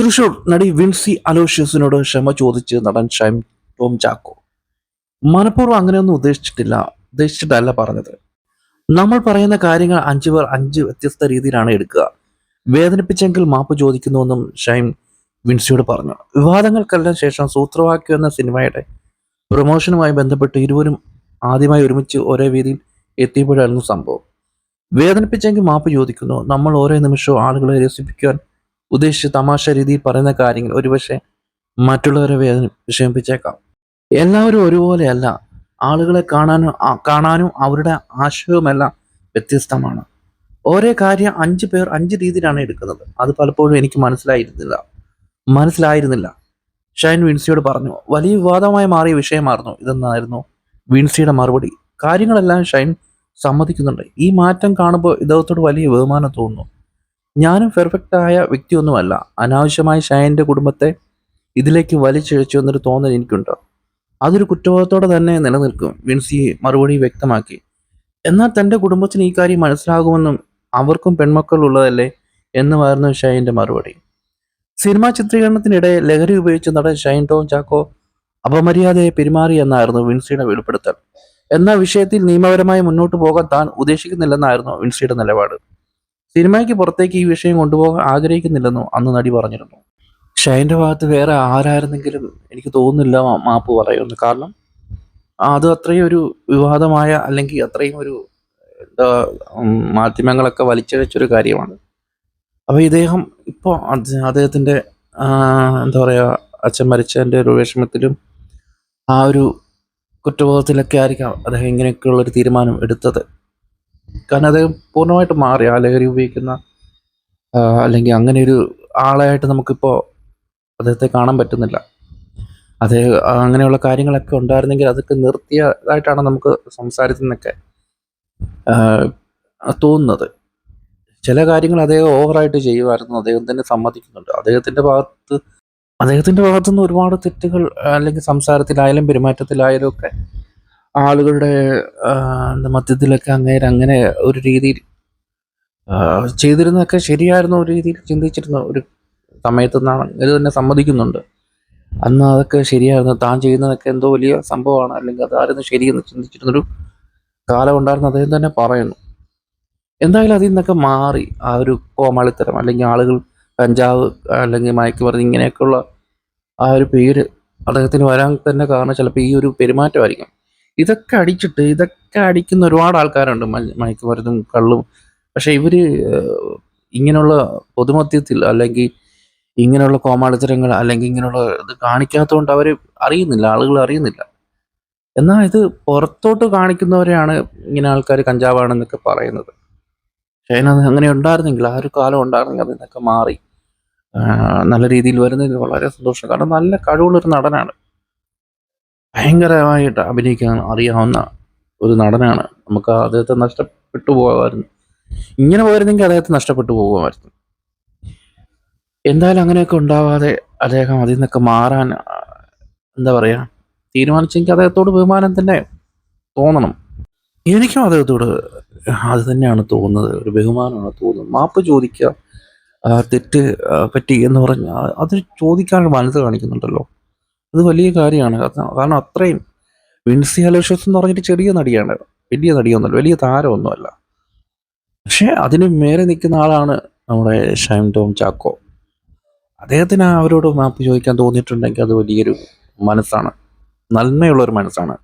തൃശൂർ നടി വിൻസി അലോഷ്യസിനോട് ക്ഷമ ചോദിച്ച് നടൻ ഷൈം ടോം ചാക്കോ. മനഃപൂർവം അങ്ങനെയൊന്നും ഉദ്ദേശിച്ചിട്ടില്ല ഉദ്ദേശിച്ചിട്ടല്ല പറഞ്ഞത്. നമ്മൾ പറയുന്ന കാര്യങ്ങൾ അഞ്ചു പേർ അഞ്ച് വ്യത്യസ്ത രീതിയിലാണ് എടുക്കുക. വേദനിപ്പിച്ചെങ്കിൽ മാപ്പ് ചോദിക്കുന്നുവെന്നും ഷൈം വിൻസിയോട് പറഞ്ഞു. വിവാദങ്ങൾക്കെല്ലാം ശേഷം സൂത്രവാക്യം എന്ന സിനിമയുടെ പ്രൊമോഷനുമായി ബന്ധപ്പെട്ട് ഇരുവരും ആദ്യമായി ഒരുമിച്ച് ഒരേ വീതിയിൽ എത്തിയപ്പോഴായിരുന്നു സംഭവം. വേദനിപ്പിച്ചെങ്കിൽ മാപ്പ് ചോദിക്കുന്നു നമ്മൾ ഓരോ നിമിഷവും ആളുകളെ രസിപ്പിക്കാൻ ഉദ്ദേശിച്ച് തമാശ രീതിയിൽ പറയുന്ന കാര്യങ്ങൾ ഒരുപക്ഷെ മറ്റുള്ളവരെ വേദന വിഷമിപ്പിച്ചേക്കാം. എല്ലാവരും ഒരുപോലെയല്ല. ആളുകളെ കാണാനും കാണാനും അവരുടെ ആശയവുമെല്ലാം വ്യത്യസ്തമാണ്. ഓരോ കാര്യം അഞ്ച് പേർ അഞ്ച് രീതിയിലാണ് എടുക്കുന്നത്. അത് പലപ്പോഴും എനിക്ക് മനസ്സിലായിരുന്നില്ല. മനസ്സിലായിരുന്നില്ല. ഷൈൻ വിൻസിയോട് പറഞ്ഞു വലിയ വിവാദമായി മാറിയ വിഷയമായിരുന്നു ഇതെന്നായിരുന്നു വിൻസിയുടെ മറുപടി. കാര്യങ്ങളെല്ലാം ഷൈൻ സമ്മതിക്കുന്നുണ്ട്. ഈ മാറ്റം കാണുമ്പോൾ ഇദ്ദേഹത്തോട് വലിയ ബഹുമാനം തോന്നുന്നു. ഞാനും പെർഫെക്റ്റ് ആയ വ്യക്തിയൊന്നുമല്ല. അനാവശ്യമായി ഷൈന്റെ കുടുംബത്തെ ഇതിലേക്ക് വലിച്ചിഴച്ചു എന്നൊരു തോന്നൽ എനിക്കുണ്ട്. അതൊരു കുറ്റബോധത്തോടെ തന്നെ നിലനിൽക്കും വിൻസി മറുപടി വ്യക്തമാക്കി. എന്നാൽ തന്റെ കുടുംബത്തിന് ഈ കാര്യം മനസ്സിലാകുമെന്നും അവർക്കും പെൺമക്കൾ ഉള്ളതല്ലേ എന്നുമായിരുന്നു ഷൈന്റെ മറുപടി. സിനിമാ ചിത്രീകരണത്തിനിടെ ലഹരി ഉപയോഗിച്ച് നടൻ ഷൈൻ ടോം ചാക്കോ അപമര്യാദയെ പെരുമാറി എന്നായിരുന്നു വിൻസിയുടെ വെളിപ്പെടുത്തൽ. എന്ന വിഷയത്തിൽ നിയമപരമായി മുന്നോട്ട് പോകാൻ താൻ ഉദ്ദേശിക്കുന്നില്ലെന്നായിരുന്നു വിൻസിയുടെ നിലപാട്. സിനിമയ്ക്ക് പുറത്തേക്ക് ഈ വിഷയം കൊണ്ടുപോകാൻ ആഗ്രഹിക്കുന്നില്ലെന്നും അന്ന് നടി പറഞ്ഞിരുന്നു. ഷൈന്റെ ഭാഗത്ത് വേറെ ആരായിരുന്നെങ്കിലും എനിക്ക് തോന്നുന്നില്ല മാപ്പ് പറയുമെന്ന്. കാരണം അത് അത്രയും ഒരു വിവാദമായ അല്ലെങ്കിൽ അത്രയും ഒരു എന്താ മാധ്യമങ്ങളൊക്കെ വലിച്ചഴച്ചൊരു കാര്യമാണ്. അപ്പോൾ ഇദ്ദേഹം ഇപ്പോൾ അദ്ദേഹത്തിന്റെ എന്താ പറയുക അച്ഛൻ മരിച്ചതിന്റെ ഒരു വിഷമത്തിലും ആ ഒരു കുറ്റബോധത്തിലൊക്കെ ആയിരിക്കാം അദ്ദേഹം ഇങ്ങനെയൊക്കെയുള്ളൊരു തീരുമാനം എടുത്തത്. കാരണം അദ്ദേഹം പൂർണമായിട്ട് മാറി ആ ലഹരി ഉപയോഗിക്കുന്ന അല്ലെങ്കിൽ അങ്ങനെ ഒരു ആളായിട്ട് നമുക്കിപ്പോൾ അദ്ദേഹത്തെ കാണാൻ പറ്റുന്നില്ല. അത് അങ്ങനെയുള്ള കാര്യങ്ങളൊക്കെ ഉണ്ടായിരുന്നെങ്കിൽ അതൊക്കെ നിർത്തിയതായിട്ടാണ് നമുക്ക് സംസാരത്തിൽ തോന്നുന്നത്. ചില കാര്യങ്ങൾ അദ്ദേഹം ഓവറായിട്ട് ചെയ്യുമായിരുന്നു അദ്ദേഹം തന്നെ സമ്മതിക്കുന്നുണ്ട്. അദ്ദേഹത്തിന്റെ ഭാഗത്ത് അദ്ദേഹത്തിന്റെ ഭാഗത്തുനിന്ന് ഒരുപാട് തെറ്റുകൾ അല്ലെങ്കിൽ സംസാരത്തിലായാലും പെരുമാറ്റത്തിലായാലും ഒക്കെ ആളുകളുടെ മധ്യത്തിലൊക്കെ അങ്ങേര് അങ്ങനെ ഒരു രീതിയിൽ ചെയ്തിരുന്നതൊക്കെ ശരിയായിരുന്ന ഒരു രീതിയിൽ ചിന്തിച്ചിരുന്ന ഒരു സമയത്ത് നിന്നാണ് ഇത് തന്നെ സമ്മതിക്കുന്നുണ്ട്. അന്ന് അതൊക്കെ ശരിയായിരുന്നു. താൻ ചെയ്യുന്നതൊക്കെ എന്തോ വലിയ സംഭവമാണ്. അല്ലെങ്കിൽ അതായിരുന്നു ശരിയെന്ന് ചിന്തിച്ചിരുന്നൊരു കാലം ഉണ്ടായിരുന്നു. അദ്ദേഹം തന്നെ പറയുന്നു. എന്തായാലും അതിൽ നിന്നൊക്കെ മാറി ആ ഒരു കോമാളിത്തരം അല്ലെങ്കിൽ ആളുകൾ കഞ്ചാവ് അല്ലെങ്കിൽ മയക്കുമരുന്ന് ഇങ്ങനെയൊക്കെയുള്ള ആ ഒരു പേര് അദ്ദേഹത്തിന് വരാൻ തന്നെ കാരണം ചിലപ്പോൾ ഈ ഒരു പെരുമാറ്റമായിരിക്കും. ഇതൊക്കെ അടിച്ചിട്ട് ഇതൊക്കെ അടിക്കുന്ന ഒരുപാട് ആൾക്കാരുണ്ട്. മയക്ക് മയക്കുമരുന്നും കള്ളും. പക്ഷെ ഏഹ്, ഇങ്ങനെയുള്ള പൊതുമധ്യത്തിൽ അല്ലെങ്കിൽ ഇങ്ങനെയുള്ള കോമാളിത്തരങ്ങൾ അല്ലെങ്കിൽ ഇങ്ങനെയുള്ള ഇത് കാണിക്കാത്തതുകൊണ്ട് അവർ അറിയുന്നില്ല ആളുകൾ അറിയുന്നില്ല. എന്നാൽ ഇത് പുറത്തോട്ട് കാണിക്കുന്നവരെയാണ് ഇങ്ങനെ ആൾക്കാർ കഞ്ചാവാണെന്നൊക്കെ പറയുന്നത്. പക്ഷേ അതിനത് അങ്ങനെ ഉണ്ടായിരുന്നെങ്കിൽ ആ ഒരു കാലം ഉണ്ടായിരുന്നെങ്കിൽ അതിൽ നിന്നൊക്കെ മാറി നല്ല രീതിയിൽ വരുന്നതിൽ വളരെ സന്തോഷം. കാരണം നല്ല കഴിവുള്ളൊരു നടനാണ്. ഭയങ്കരമായിട്ട് അഭിനയിക്കാൻ അറിയാവുന്ന ഒരു നടനാണ്. നമുക്ക് അദ്ദേഹത്തെ നഷ്ടപ്പെട്ടു പോകാമായിരുന്നു. ഇങ്ങനെ പോയിരുന്നെങ്കിൽ അദ്ദേഹത്തെ നഷ്ടപ്പെട്ടു പോകുമായിരുന്നു. എന്തായാലും അങ്ങനെയൊക്കെ ഉണ്ടാവാതെ അദ്ദേഹം അതിൽ നിന്നൊക്കെ മാറാൻ എന്താ പറയുക തീരുമാനിച്ചെങ്കിൽ അദ്ദേഹത്തോട് ബഹുമാനം തന്നെ തോന്നണം. എനിക്കും അദ്ദേഹത്തോട് അത് തന്നെയാണ് തോന്നുന്നത്. ഒരു ബഹുമാനമാണ് തോന്നുന്നത്. മാപ്പ് ചോദിക്കുക തെറ്റ് പറ്റി എന്ന് പറഞ്ഞാൽ അത് ചോദിക്കാനുള്ള മനസ്സ് കാണിക്കുന്നുണ്ടല്ലോ. അത് വലിയ കാര്യമാണ്. കാരണം അത്രയും വിൻസി അലോഷ്യസ് എന്ന് പറഞ്ഞിട്ട് ചെറിയ നടിയാണ്. വലിയ നടിയൊന്നുമല്ല വലിയ താരമൊന്നുമല്ല. പക്ഷേ അതിന് മേലെ നിൽക്കുന്ന ആളാണ് നമ്മുടെ ഷൈം ടോം ചാക്കോ. അദ്ദേഹത്തിന് അവരോട് മാപ്പ് ചോദിക്കാൻ തോന്നിയിട്ടുണ്ടെങ്കിൽ അത് വലിയൊരു മനസ്സാണ്. നന്മയുള്ളൊരു മനസ്സാണ്.